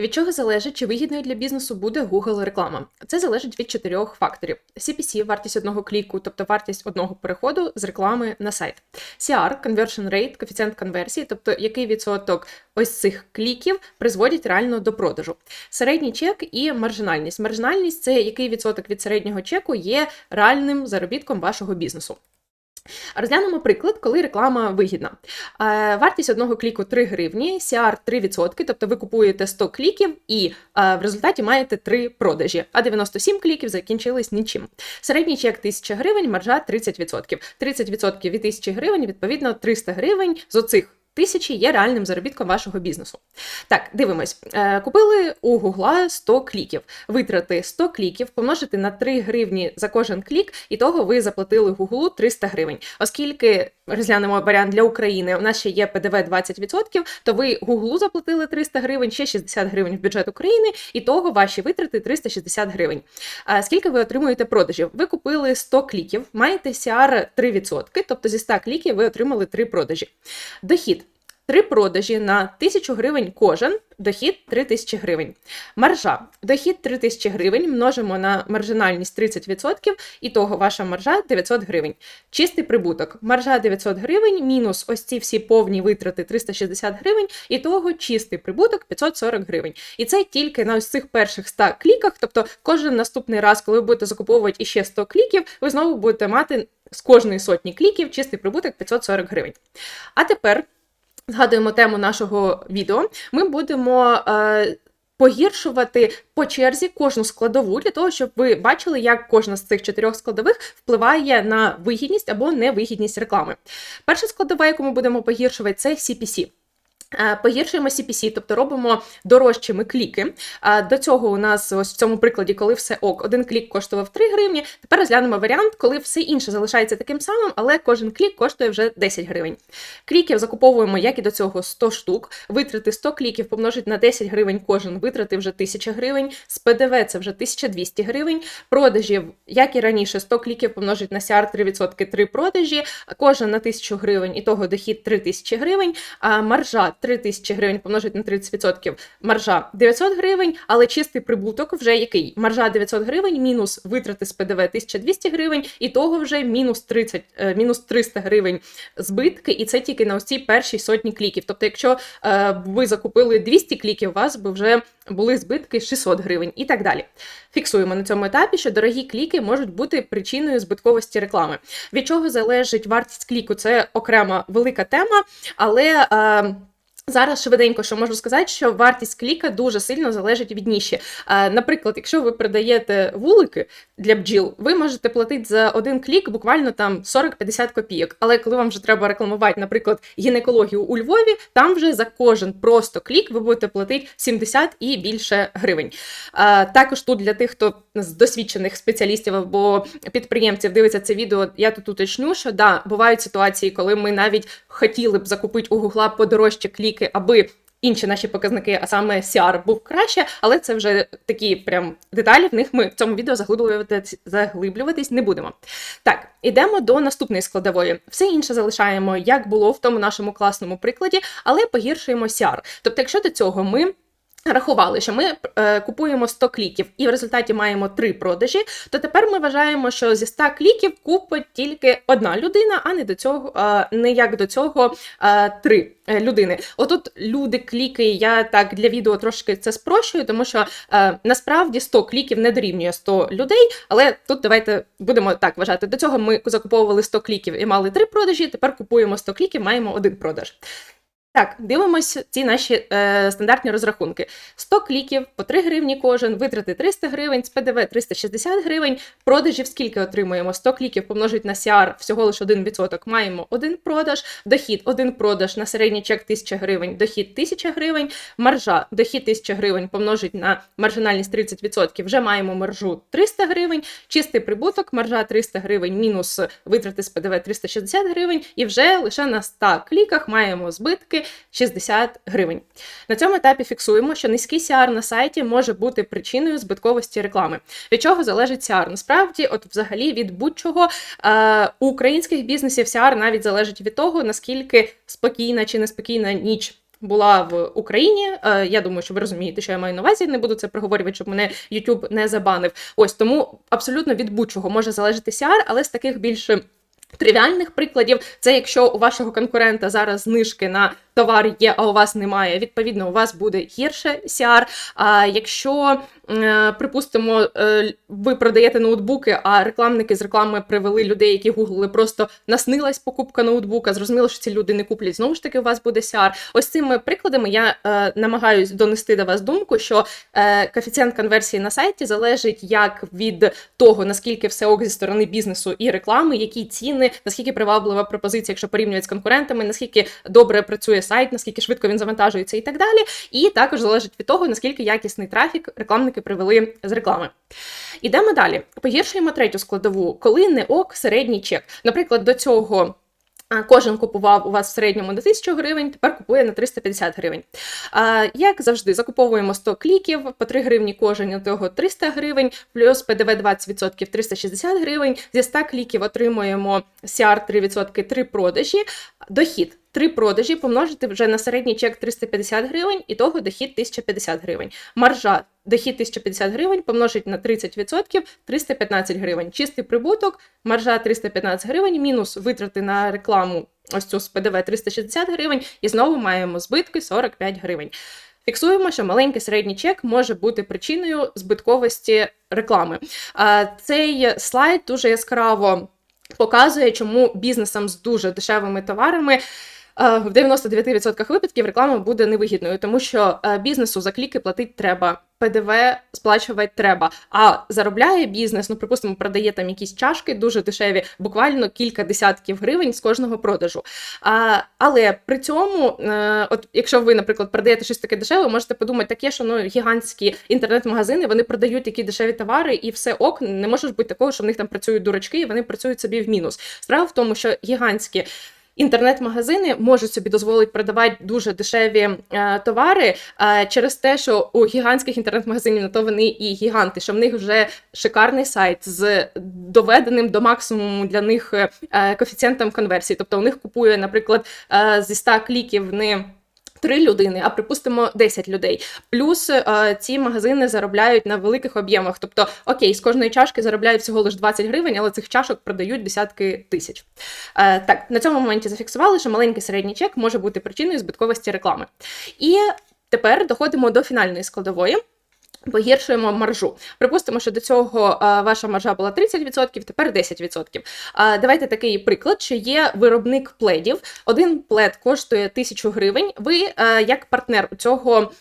Від чого залежить, чи вигідною для бізнесу буде Google реклама? Це залежить від чотирьох факторів: CPC – вартість одного кліку, тобто вартість одного переходу з реклами на сайт. CR – conversion rate, коефіцієнт конверсії, тобто який відсоток ось цих кліків призводять реально до продажу. Середній чек і маржинальність. Маржинальність це який відсоток від середнього чеку є реальним заробітком вашого бізнесу. Розглянемо приклад, коли реклама вигідна. Е, Вартість одного кліку 3 гривні, CR 3%, тобто ви купуєте 100 кліків і е, в результаті маєте 3 продажі, а 97 кліків закінчились нічим. Середній чек 1000 гривень, маржа 30%. 30% від 1000 гривень, відповідно, 300 гривень з оцих тисячі є реальним заробітком вашого бізнесу. Так, дивимось. Е, Купили у Гугла 100 кліків. Витрати 100 кліків, помножити на 3 гривні за кожен клік, і того ви заплатили Гуглу 300 гривень. Оскільки розглянемо варіант для України, у нас ще є ПДВ 20%, то ви Гуглу заплатили 300 гривень, ще 60 гривень в бюджет України, і того ваші витрати 360 гривень. Скільки ви отримуєте продажів? Ви купили 100 кліків, маєте CR 3%, тобто зі 100 кліків ви отримали 3 продажі. Дохід. Три продажі на 1000 гривень кожен, дохід 3000 гривень. Маржа. Дохід 3000 гривень множимо на маржинальність 30%, і того ваша маржа 900 гривень. Чистий прибуток. Маржа 900 гривень, мінус ось ці всі повні витрати 360 гривень, і того чистий прибуток 540 гривень. І це тільки на ось цих перших 100 кліках. Тобто кожен наступний раз, коли ви будете закуповувати іще 100 кліків, ви знову будете мати з кожної сотні кліків чистий прибуток 540 гривень. А тепер. Згадуємо тему нашого відео. Ми будемо е, погіршувати по черзі кожну складову для того, щоб ви бачили, як кожна з цих чотирьох складових впливає на вигідність або невигідність реклами. Перша складова, яку ми будемо погіршувати, це CPC. Е, Погіршуємо CPC, тобто робимо дорожчими кліки. Е, До цього у нас ось в цьому прикладі, коли все ок, один клік коштував 3 гривні. Тепер розглянемо варіант, коли все інше залишається таким самим, але кожен клік коштує вже 10 гривень. Кліків закуповуємо, як і до цього, 100 штук. Витрати 100 кліків помножить на 10 гривень кожен, витрати вже 1000 гривень. З ПДВ це вже 1200 гривень. Продажів, як і раніше, 100 кліків помножить на CR 3%, 3 продажі, кожен на 1000 гривень, і того дохід 3000 гривень. А маржа 3 тисячі гривень помножить на 30%, маржа 900 гривень, але чистий прибуток вже який? Маржа 900 гривень, мінус витрати з ПДВ 1200 гривень, і того вже мінус 30, е, мінус 300 гривень збитки, і це тільки на ось цій першій сотні кліків. Тобто, якщо е, ви закупили 200 кліків, у вас би вже були збитки 600 гривень і так далі. Фіксуємо на цьому етапі, що дорогі кліки можуть бути причиною збитковості реклами. Від чого залежить вартість кліку? Це окрема велика тема, але. Е, Зараз швиденько, що можу сказати, що вартість кліка дуже сильно залежить від ніші. Наприклад, якщо ви продаєте вулики для бджіл, ви можете платити за один клік буквально там 40-50 копійок. Але коли вам вже треба рекламувати, наприклад, гінекологію у Львові, там вже за кожен просто клік ви будете платити 70 і більше гривень. Також тут для тих, хто з досвідчених спеціалістів або підприємців дивиться це відео, я тут уточню, що да, бувають ситуації, коли ми навіть хотіли б закупити у Гугла подорожче кліки, аби інші наші показники, а саме CR, був краще, але це вже такі прям деталі. В них ми в цьому відео заглиблюватись, заглиблюватись не будемо. Так, ідемо до наступної складової. Все інше залишаємо, як було в тому нашому класному прикладі, але погіршуємо CR. Тобто, якщо до цього ми. Рахували, що ми е, купуємо 100 кліків і в результаті маємо 3 продажі, то тепер ми вважаємо, що зі 100 кліків купить тільки одна людина, а не до цього, е, не як до цього е, три е, людини. Отут люди, кліки, я так для відео трошки це спрощую, тому що е, насправді 100 кліків не дорівнює 100 людей, але тут давайте будемо так вважати. До цього ми закуповували 100 кліків і мали 3 продажі, тепер купуємо 100 кліків, маємо один продаж. Так, дивимося ці наші е, стандартні розрахунки. 100 кліків по 3 гривні кожен, витрати 300 гривень, з ПДВ 360 гривень. Продажів скільки отримуємо? 100 кліків помножить на CR, всього лише 1%, маємо один продаж, дохід, один продаж на середній чек 1000 гривень, дохід 1000 гривень, маржа, дохід 1000 гривень помножить на маржинальність 30%, вже маємо маржу 300 гривень, чистий прибуток, маржа 300 гривень, мінус витрати з ПДВ 360 гривень, і вже лише на 100 кліках маємо збитки. 60 гривень. На цьому етапі фіксуємо, що низький CR на сайті може бути причиною збитковості реклами. Від чого залежить CR? Насправді, от взагалі від будь-чого е, у українських бізнесів CR навіть залежить від того, наскільки спокійна чи неспокійна ніч була в Україні. Е, я думаю, що ви розумієте, що я маю на увазі. Не буду це проговорювати, щоб мене YouTube не забанив. Ось тому абсолютно від будь-чого може залежати CR, але з таких більше. Тривіальних прикладів це якщо у вашого конкурента зараз знижки на товар є, а у вас немає. Відповідно, у вас буде гірше CR. А якщо, е, припустимо, е, ви продаєте ноутбуки, а рекламники з реклами привели людей, які гуглили, просто наснилась покупка ноутбука. Зрозуміло, що ці люди не куплять. Знову ж таки, у вас буде CR. Ось цими прикладами я е, намагаюсь донести до вас думку, що коефіцієнт конверсії на сайті залежить як від того, наскільки все ок зі сторони бізнесу і реклами, які ціни, наскільки приваблива пропозиція, якщо порівнювати з конкурентами, наскільки добре працює сайт, наскільки швидко він завантажується і так далі. І також залежить від того, наскільки якісний трафік рекламники привели з реклами. Ідемо далі. Погіршуємо третю складову, коли не ок середній чек. Наприклад, до цього. Кожен купував у вас в середньому на 1000 гривень, тепер купує на 350 гривень. Як завжди, закуповуємо 100 кліків, по 3 гривні кожен до того 300 гривень, плюс ПДВ 20% 360 гривень. Зі 100 кліків отримуємо CR 3%, 3 продажі, дохід Три продажі помножити вже на середній чек 350 гривень, і того дохід 1050 гривень. Маржа дохід 1050 гривень помножить на 30% 315 гривень. Чистий прибуток, маржа 315 гривень, мінус витрати на рекламу ось цю з ПДВ 360 гривень, і знову маємо збитки 45 гривень. Фіксуємо, що маленький середній чек може бути причиною збитковості реклами. Цей слайд дуже яскраво показує, чому бізнесам з дуже дешевими товарами. Е, в 99% випадків реклама буде невигідною, тому що е, бізнесу за кліки платити треба. ПДВ сплачувати треба. А заробляє бізнес, ну припустимо, продає там якісь чашки, дуже дешеві, буквально кілька десятків гривень з кожного продажу. А, Але при цьому, е, от якщо ви, наприклад, продаєте щось таке дешеве, можете подумати, таке, що ну гігантські інтернет-магазини вони продають такі дешеві товари, і все ок, не може бути такого, що в них там працюють дурачки, і вони працюють собі в мінус. Справа в тому, що гігантські. Інтернет-магазини можуть собі дозволити продавати дуже дешеві е, товари е, через те, що у гігантських інтернет-магазинів на то вони і гіганти, що в них вже шикарний сайт з доведеним до максимуму для них е, коефіцієнтом конверсії. Тобто у них купує, наприклад, зі 100 кліків не Три людини, а припустимо 10 людей. Плюс е, ці магазини заробляють на великих об'ємах. Тобто, окей, з кожної чашки заробляють всього лише 20 гривень, але цих чашок продають десятки тисяч. Е, так, на цьому моменті зафіксували, що маленький середній чек може бути причиною збитковості реклами. І тепер доходимо до фінальної складової. Погіршуємо маржу. Припустимо, що до цього ваша маржа була 30%, тепер 10%. Давайте такий приклад, що є виробник пледів. Один плед коштує 1000 гривень. Ви, як партнер у цього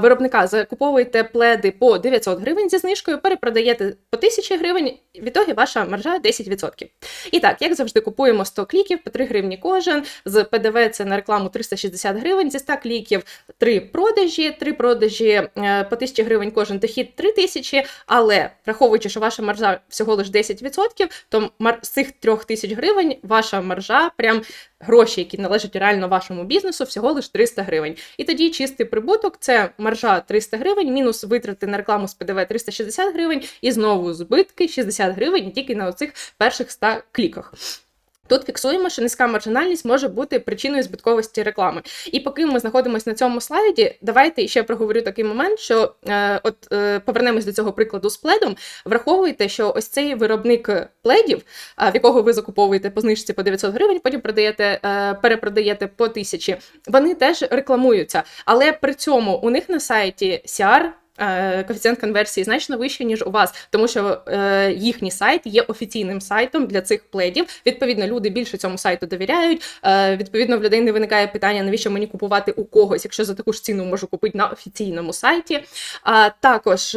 виробника, закуповуєте пледи по 900 гривень зі знижкою, перепродаєте по 1000 гривень, в ітогі ваша маржа 10%. І так, як завжди, купуємо 100 кліків по 3 гривні кожен. З ПДВ це на рекламу 360 гривень, зі 100 кліків 3 продажі, 3 продажі е, по 1000 гривень кожен кожен дохід 3 тисячі, але враховуючи, що ваша маржа всього лише 10%, то з цих 3 тисяч гривень ваша маржа, прям гроші, які належать реально вашому бізнесу, всього лише 300 гривень. І тоді чистий прибуток це маржа 300 гривень, мінус витрати на рекламу з ПДВ 360 гривень, і знову збитки 60 гривень тільки на оцих перших 100 кліках. Тут фіксуємо, що низька маржинальність може бути причиною збитковості реклами. І поки ми знаходимося на цьому слайді, давайте ще проговорю такий момент, що е, от е, повернемось до цього прикладу з пледом. Враховуйте, що ось цей виробник пледів, е, в якого ви закуповуєте по знижці по 900 гривень, потім продаєте, е, перепродаєте по 1000, вони теж рекламуються. Але при цьому у них на сайті CR коефіцієнт конверсії значно вищий, ніж у вас, тому що е, їхній сайт є офіційним сайтом для цих пледів. Відповідно, люди більше цьому сайту довіряють. Е, відповідно, в людей не виникає питання, навіщо мені купувати у когось, якщо за таку ж ціну можу купити на офіційному сайті. А також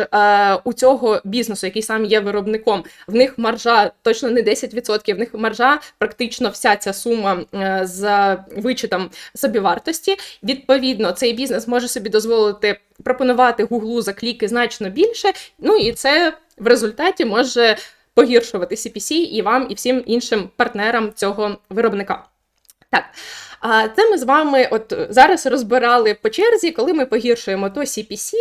у цього бізнесу, який сам є виробником, в них маржа точно не 10%, в них маржа практично вся ця сума за вичитом собівартості. Відповідно, цей бізнес може собі дозволити пропонувати Гуглу за кліки значно більше. Ну і це в результаті може погіршувати CPC і вам, і всім іншим партнерам цього виробника. Так. А це ми з вами от зараз розбирали по черзі, коли ми погіршуємо то CPC,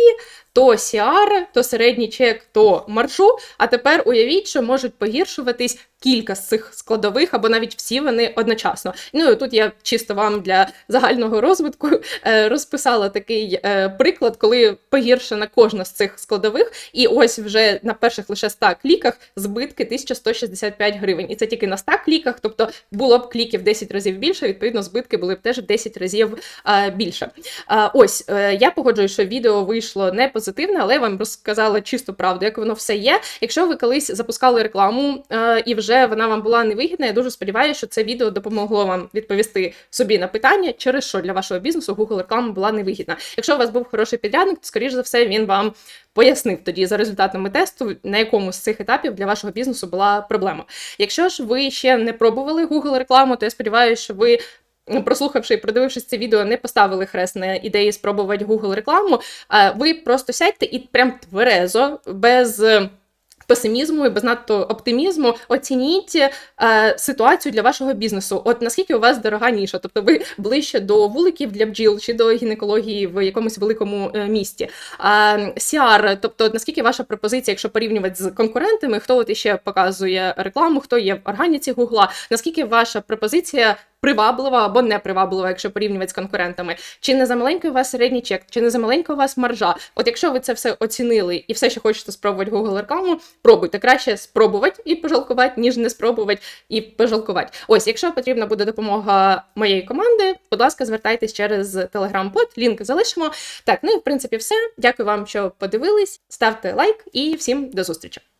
то CR, то середній чек, то маршу. А тепер уявіть, що можуть погіршуватись кілька з цих складових, або навіть всі вони одночасно. Ну і тут я чисто вам для загального розвитку е, розписала такий е, приклад, коли погіршена кожна з цих складових, і ось вже на перших лише 100 кліках збитки 1165 гривень. І це тільки на 100 кліках, тобто було б кліків 10 разів більше, відповідно, збитки були б теж в 10 разів е, більше. Ось я погоджуюсь, що відео вийшло не позитивне, але я вам розказала чисту правду, як воно все є. Якщо ви колись запускали рекламу і вже вона вам була невигідна, я дуже сподіваюся, що це відео допомогло вам відповісти собі на питання, через що для вашого бізнесу Google реклама була невигідна. Якщо у вас був хороший підрядник, то скоріш за все він вам пояснив тоді за результатами тесту, на якому з цих етапів для вашого бізнесу була проблема. Якщо ж ви ще не пробували Google рекламу, то я сподіваюся, що ви. Прослухавши і продивившись це відео, не поставили хрест на ідеї спробувати Google рекламу. Ви просто сядьте і прям тверезо, без песимізму і без надто оптимізму оцініть е, ситуацію для вашого бізнесу. От наскільки у вас дорога ніша, тобто ви ближче до вуликів для бджіл чи до гінекології в якомусь великому е, місті. А CR, тобто наскільки ваша пропозиція, якщо порівнювати з конкурентами, хто от іще показує рекламу, хто є в органіці Гугла, наскільки ваша пропозиція приваблива або неприваблива, якщо порівнювати з конкурентами. Чи не за маленький у вас середній чек, чи не за маленька у вас маржа? От якщо ви це все оцінили і все ще хочете спробувати Google рекламу, пробуйте краще спробувати і пожалкувати, ніж не спробувати і пожалкувати. Ось, якщо потрібна буде допомога моєї команди, будь ласка, звертайтесь через телеграм-бот, лінк залишимо. Так, ну і в принципі все. Дякую вам, що подивились. Ставте лайк і всім до зустрічі.